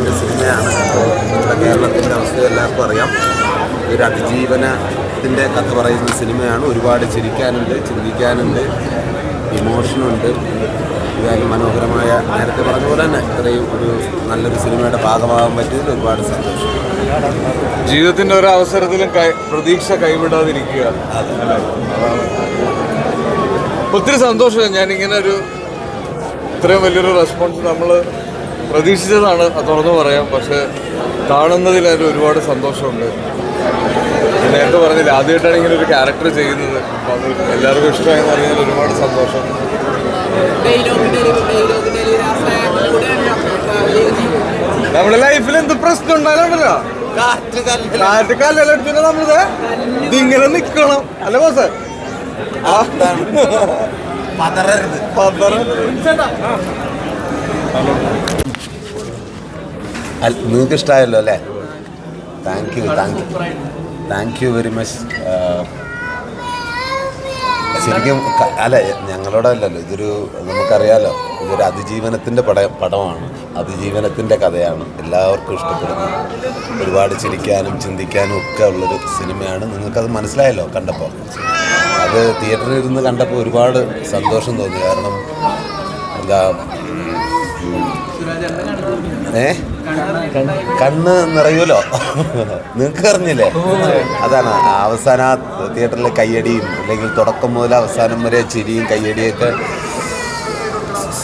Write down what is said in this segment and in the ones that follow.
ഒരു സിനിമയാണ്. നമ്മുടെ കേരളത്തിന്റെ അവസ്ഥ എല്ലാവർക്കും അറിയാം. ഒരു അതിജീവനത്തിന്റെ കഥ പറയുന്ന സിനിമയാണ്. ഒരുപാട് ചിരിക്കാനുണ്ട് ചിന്തിക്കാനുണ്ട് ഇമോഷനുണ്ട്. ഇതായാലും മനോഹരമായ നേരത്തെ പറഞ്ഞ പോലെ തന്നെ ഇത്രയും ഒരു നല്ലൊരു സിനിമയുടെ ഭാഗമാകാൻ പറ്റിയതിൽ ഒരുപാട് സന്തോഷം. ജീവിതത്തിന്റെ ഒരു അവസരത്തിലും പ്രതീക്ഷ കൈവിടാതിരിക്കുക. ഒത്തിരി സന്തോഷം. ഞാനിങ്ങനെ ഇങ്ങനെ ഒരു ഇത്രയും വലിയൊരു റെസ്പോൺസ് നമ്മൾ പ്രതീക്ഷിച്ചതാണ് തുറന്നു പറയാം. പക്ഷേ കാണുന്നതിൽ അതിൽ ഒരുപാട് സന്തോഷമുണ്ട്. നേരത്തെ പറഞ്ഞില്ല ആദ്യമായിട്ടാണ് ഇങ്ങനെ ഒരു ക്യാരക്ടർ ചെയ്യുന്നത്. അപ്പോൾ അത് എല്ലാവർക്കും ഇഷ്ടമായെന്ന് അറിയുന്നതിൽ ഒരുപാട് സന്തോഷം. നമ്മുടെ ലൈഫിൽ എന്ത് പ്രശ്നം ഉണ്ടായാലുണ്ടല്ലോ കാറ്റ് കല്ലെല്ലാം എടുത്തിട്ട് നമ്മളിത് ഇതിങ്ങനെ നിൽക്കണം അല്ല ബോസ് ആ പതറരുത്. നിങ്ങൾക്ക് ഇഷ്ടമായല്ലോ അല്ലേ? Thank you thank you thank you very much ശരിക്കും അല്ല അല്ല ഞങ്ങളോടല്ലല്ലോ ഇതൊരു നമുക്കറിയാലോ ഇതൊരു അതിജീവനത്തിന്റെ പട പടമാണ്. അതിജീവനത്തിന്റെ കഥയാണ്. എല്ലാവർക്കും ഇഷ്ടപ്പെടുന്നു. ഒരുപാട് ചിരിക്കാനും ചിന്തിക്കാനും ഒക്കെ ഉള്ളൊരു സിനിമയാണ്. നിങ്ങൾക്കത് മനസ്സിലായല്ലോ കണ്ടപ്പോൾ. അത് തിയേറ്ററിൽ ഇരുന്ന് കണ്ടപ്പോൾ ഒരുപാട് സന്തോഷം തോന്നി. കാരണം എന്താ ഏ? കണ്ണ് നിറയൂലോ? നിങ്ങൾക്ക് അറിഞ്ഞില്ലേ? അതാണ് അവസാന തിയേറ്ററിലെ കയ്യടിയും അല്ലെങ്കിൽ തുടക്കം മുതൽ അവസാനം വരെ ചിരിയും കയ്യടിയൊക്കെ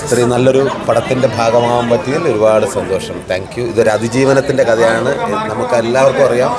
ഇത്രയും നല്ലൊരു പടത്തിന്റെ ഭാഗമാകാൻ പറ്റിയതിൽ ഒരുപാട് സന്തോഷം. താങ്ക് യു ഇതൊരു അതിജീവനത്തിന്റെ കഥയാണ്. നമുക്ക് എല്ലാവർക്കും അറിയാം.